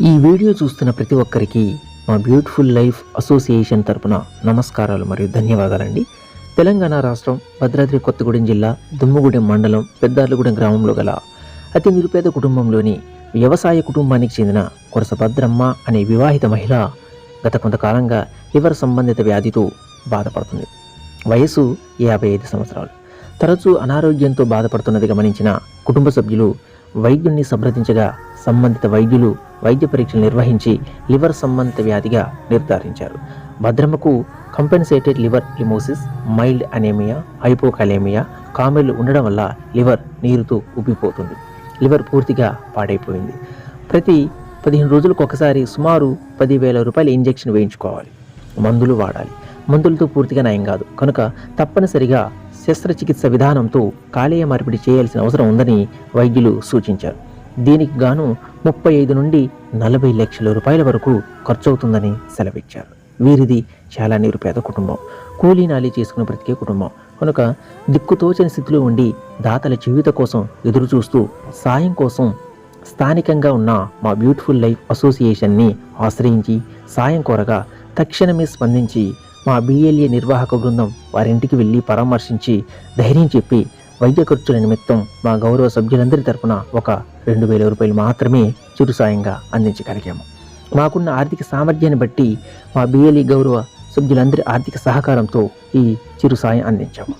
ఈ వీడియో చూస్తున్న ప్రతి ఒక్కరికి మా బ్యూటిఫుల్ లైఫ్ అసోసియేషన్ తరపున నమస్కారాలు మరియు ధన్యవాదాలండి. తెలంగాణ రాష్ట్రం భద్రాద్రి కొత్తగూడెం జిల్లా దుమ్ముగూడెం మండలం పెద్దార్లగూడెం గ్రామంలో గల అతి నిరుపేద కుటుంబంలోని వ్యవసాయ కుటుంబానికి చెందిన కొరసభద్రమ్మ అనే వివాహిత మహిళ గత కొంతకాలంగా లివర్ సంబంధిత వ్యాధితో బాధపడుతుంది. వయసు యాభై ఐదు సంవత్సరాలు. తరచూ అనారోగ్యంతో బాధపడుతున్నది గమనించిన కుటుంబ సభ్యులు వైద్యుణ్ణి సంప్రదించగా సంబంధిత వైద్యులు వైద్య పరీక్షలు నిర్వహించి లివర్ సంబంధిత వ్యాధిగా నిర్ధారించారు. భద్రమకు కంపెన్సేటెడ్ లివర్ లిమోసిస్ మైల్డ్ అనేమియా హైపోకలేమియా కామెలు ఉండడం వల్ల లివర్ నీరుతో ఉబ్బిపోతుంది లివర్ పూర్తిగా పాడైపోయింది. ప్రతి పదిహేను రోజులకు ఒకసారి సుమారు పదివేల రూపాయల ఇంజెక్షన్ వేయించుకోవాలి. మందులు వాడాలి. మందులతో పూర్తిగా నయం కాదు. కనుక తప్పనిసరిగా శస్త్రచికిత్స విధానంతో కాలేయ మార్పిడి చేయాల్సిన అవసరం ఉందని వైద్యులు సూచించారు. దీనికి గాను ముప్పై ఐదు నుండి నలభై లక్షల రూపాయల వరకు ఖర్చవుతుందని సెలవిచ్చారు. వీరిది చాలా నిరుపేద కుటుంబం. కూలీ నాలి చేసుకుని బ్రతికే కుటుంబం. కనుక దిక్కుతోచని స్థితిలో ఉండి దాతల జీవిత కోసం ఎదురు చూస్తూ సాయం కోసం స్థానికంగా ఉన్న మా బ్యూటిఫుల్ లైఫ్ అసోసియేషన్ని ఆశ్రయించి సాయం కోరగా తక్షణమే స్పందించి మా బిఎల్ఏ నిర్వాహక బృందం వారింటికి వెళ్ళి పరామర్శించి ధైర్యం చెప్పి వైద్య ఖర్చుల నిమిత్తం మా గౌరవ సభ్యులందరి తరపున ఒక రెండు వేల రూపాయలు మాత్రమే చిరు సాయంగా అందించగలిగాము. మాకున్న ఆర్థిక సామర్థ్యాన్ని బట్టి మా బిఎల్ఈ గౌరవ సభ్యులందరి ఆర్థిక సహకారంతో ఈ చిరు సాయం అందించాము.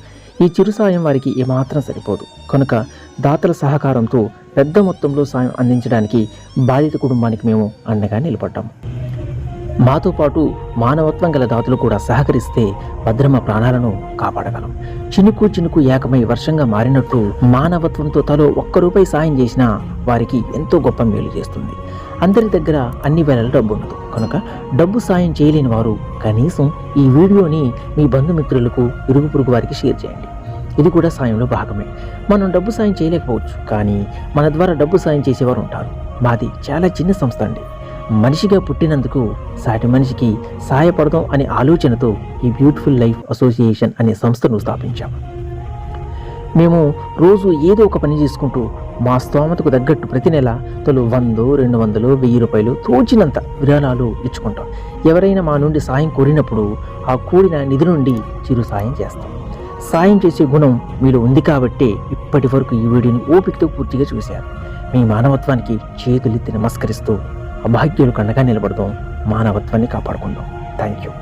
ఈ చిరు సాయం వారికి ఏమాత్రం సరిపోదు. కనుక దాతల సహకారంతో పెద్ద మొత్తంలో సాయం అందించడానికి బాధిత కుటుంబానికి మేము అండగా నిలబడ్డాము. మాతో పాటు మానవత్వం గల దాతలు కూడా సహకరిస్తే భద్రమ ప్రాణాలను కాపాడగలం. చినుకు చినుకు ఏకమై వర్షంగా మారినట్టు మానవత్వంతో తలో ఒక్క రూపాయి సాయం చేసినా వారికి ఎంతో గొప్ప మేలు చేస్తుంది. అందరి దగ్గర అన్ని వేళల డబ్బు ఉండదు. కనుక డబ్బు సాయం చేయలేని వారు కనీసం ఈ వీడియోని మీ బంధుమిత్రులకు ఇరుగు పొరుగు వారికి షేర్ చేయండి. ఇది కూడా సాయంలో భాగమే. మనం డబ్బు సాయం చేయలేకపోవచ్చు కానీ మన ద్వారా డబ్బు సాయం చేసేవారు ఉంటారు. మాది చాలా చిన్న సంస్థ అండి. మనిషిగా పుట్టినందుకు సాటి మనిషికి సాయపడదాం అనే ఆలోచనతో ఈ బ్యూటిఫుల్ లైఫ్ అసోసియేషన్ అనే సంస్థను స్థాపించాము మేము రోజు ఏదో ఒక పని చేసుకుంటూ మా స్తోమతకు తగ్గట్టు ప్రతి నెల తొలు వందో రెండు వందలు వెయ్యి రూపాయలు తోచినంత విరాళాలు ఇచ్చుకుంటాం. ఎవరైనా మా నుండి సాయం కోరినప్పుడు ఆ కూడిన నిధి నుండి చిరు సాయం చేస్తాం. సాయం చేసే గుణం మీలో ఉంది కాబట్టే ఇప్పటి వరకు ఈ వీడియోని ఓపికతో పూర్తిగా చూశారు. మీ మానవత్వానికి చేతులెత్తి నమస్కరిస్తూ అభాగ్యులు కండగా నిలబడదాం. మానవత్వాన్ని కాపాడుకుందాం. Thank you